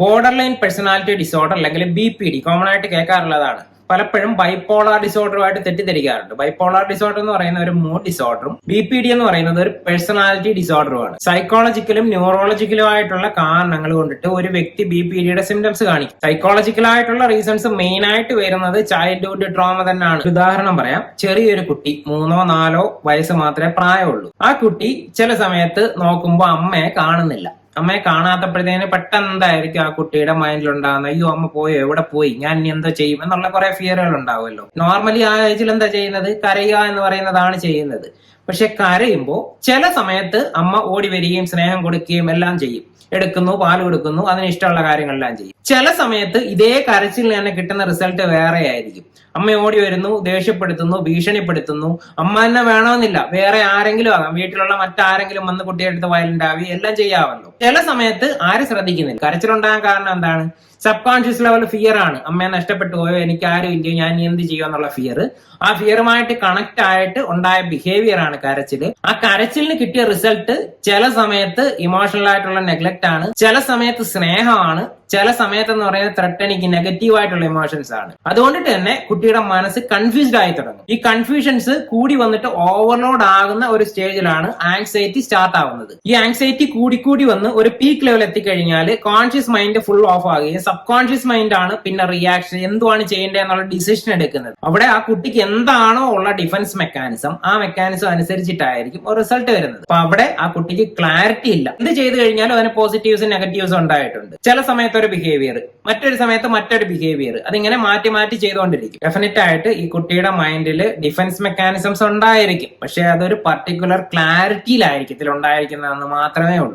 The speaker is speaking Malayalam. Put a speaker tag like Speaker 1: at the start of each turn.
Speaker 1: ബോർഡർ ലൈൻ പേഴ്സണാലിറ്റി ഡിസോർഡർ അല്ലെങ്കിൽ ബി പി ഡി കോമൺ ആയിട്ട് കേൾക്കാറുള്ളതാണ്. പലപ്പോഴും ബൈപ്പോളാർ ഡിസോർഡറുമായിട്ട് തെറ്റിദ്ധരിക്കാറുണ്ട്. ബൈപ്പോളാർ ഡിസോർഡർ എന്ന് പറയുന്ന ഒരു മൂഡ് ഡിസോർഡറും ബി പി ഡി എന്ന് പറയുന്നത് ഒരു പേഴ്സണാലിറ്റി ഡിസോർഡറുമാണ് സൈക്കോളജിക്കലും ന്യൂറോളജിക്കലും ആയിട്ടുള്ള കാരണങ്ങൾ കൊണ്ടിട്ട് ഒരു വ്യക്തി ബി പി ഡിയുടെ സിംറ്റംസ് കാണിക്കും. സൈക്കോളജിക്കൽ ആയിട്ടുള്ള റീസൺസ് മെയിൻ ആയിട്ട് വരുന്നത് ചൈൽഡ്ഹുഡ് ട്രോമ തന്നെയാണ്. ഉദാഹരണം പറയാം. ചെറിയൊരു കുട്ടി മൂന്നോ നാലോ വയസ്സ് മാത്രമേ പ്രായമുള്ളൂ. ആ കുട്ടി ചില സമയത്ത് നോക്കുമ്പോൾ അമ്മയെ കാണുന്നില്ല. അമ്മയെ കാണാത്തപ്പോഴത്തേന് പെട്ടെന്ന് എന്തായിരിക്കും ആ കുട്ടിയുടെ മൈൻഡിൽ ഉണ്ടാകുന്നത് അയ്യോ അമ്മ പോയോ എവിടെ പോയി? ഞാൻ ഇനി എന്താ ചെയ്യും? എന്നുള്ള കുറെ ഫിയറുകൾ ഉണ്ടാവുമല്ലോ. നോർമലി ആ ഏജിൽ എന്താ ചെയ്യുന്നത്? കരയുക എന്ന് പറയുന്നതാണ് ചെയ്യുന്നത്. പക്ഷെ കരയുമ്പോൾ ചില സമയത്ത് അമ്മ ഓടി വരികയും സ്നേഹം കൊടുക്കുകയും എല്ലാം ചെയ്യും. എടുക്കുന്നു പാൽ കൊടുക്കുന്നു അതിന് ഇഷ്ടമുള്ള കാര്യങ്ങളെല്ലാം ചെയ്യും. ചില സമയത്ത് ഇതേ കരച്ചിൽ തന്നെ കിട്ടുന്ന റിസൾട്ട് വേറെ ആയിരിക്കും അമ്മ ഓടി വരുന്നു ദേഷ്യപ്പെടുത്തുന്നു ഭീഷണിപ്പെടുത്തുന്നു. അമ്മ തന്നെ വേണമെന്നില്ല. വേറെ ആരെങ്കിലും ആകാം. വീട്ടിലുള്ള മറ്റാരെങ്കിലും വന്ന് കുട്ടിയെടുത്ത് വയലുണ്ടാവി എല്ലാം ചെയ്യാമല്ലോ. ചില സമയത്ത് ആര് ശ്രദ്ധിക്കുന്നില്ല? കരച്ചിലുണ്ടാകാൻ കാരണം എന്താണ്? സബ് കോൺഷ്യസ് ലെവൽ ഫിയർ ആണ്. അമ്മയെ നഷ്ടപ്പെട്ടു പോയോ എനിക്ക് ആരും ഇല്ലയോ ഞാൻ എന്ത് ചെയ്യും എന്നുള്ള ഫിയർ ആ ഫിയറുമായിട്ട് കണക്ട് ആയിട്ട് ഉണ്ടായ ബിഹേവിയർ ആണ് കരച്ചിൽ. ആ കരച്ചിലിന് കിട്ടിയ റിസൾട്ട് ചില സമയത്ത് ഇമോഷണൽ ആയിട്ടുള്ള നെഗ്ലക്ട് ആണ് ചില സമയത്ത് സ്നേഹമാണ് ചില സമയത്ത് എന്ന് പറയുന്നത് ത്രട്ടണിക്ക് നെഗറ്റീവ് ആയിട്ടുള്ള ഇമോഷൻസ് ആണ്. അതുകൊണ്ട് തന്നെ കുട്ടിയുടെ മനസ്സ് കൺഫ്യൂസ്ഡ് ആയി തുടങ്ങും. ഈ കൺഫ്യൂഷൻസ് കൂടി വന്നിട്ട് ഓവർലോഡ് ആകുന്ന ഒരു സ്റ്റേജിലാണ് ആങ്സൈറ്റി സ്റ്റാർട്ട് ആവുന്നത്. ഈ ആങ്സൈറ്റി കൂടി കൂടി വന്ന് ഒരു പീക്ക് ലെവൽ എത്തിക്കഴിഞ്ഞാൽ കോൺഷ്യസ് മൈൻഡ് ഫുൾ ഓഫ് ആകുകയും സബ് കോൺഷ്യസ് മൈൻഡ് ആണ് പിന്നെ റിയാക്ഷൻ എന്തുവാണ് ചെയ്യേണ്ടത് എന്നുള്ള ഡിസിഷൻ എടുക്കുന്നത്. അവിടെ ആ കുട്ടിക്ക് എന്താണോ ഉള്ള ഡിഫൻസ് മെക്കാനിസം ആ മെക്കാനിസം അനുസരിച്ചിട്ടായിരിക്കും റിസൾട്ട് വരുന്നത്. അപ്പൊ അവിടെ ആ കുട്ടിക്ക് ക്ലാരിറ്റി ഇല്ല. എന്ത് ചെയ്തു കഴിഞ്ഞാലും അതിന് പോസിറ്റീവ്സ് നെഗറ്റീവ്സ് ഉണ്ടായിട്ടുണ്ട്. ചില സമയത്ത് ഒരു ബിഹേവിയർ മറ്റൊരു സമയത്ത് മറ്റൊരു ബിഹേവിയർ അതിങ്ങനെ മാറ്റി മാറ്റി ചെയ്തുകൊണ്ടിരിക്കും. ഡെഫിനറ്റ് ആയിട്ട് ഈ കുട്ടിയുടെ മൈൻഡിൽ ഡിഫൻസ് മെക്കാനിസംസ് ഉണ്ടായിരിക്കും. പക്ഷെ അതൊരു പർട്ടിക്കുലർ ക്ലാരിറ്റിയിലായിരിക്കും ഇതിൽ ഉണ്ടായിരിക്കുന്നതെന്ന് മാത്രമേ ഉള്ളൂ.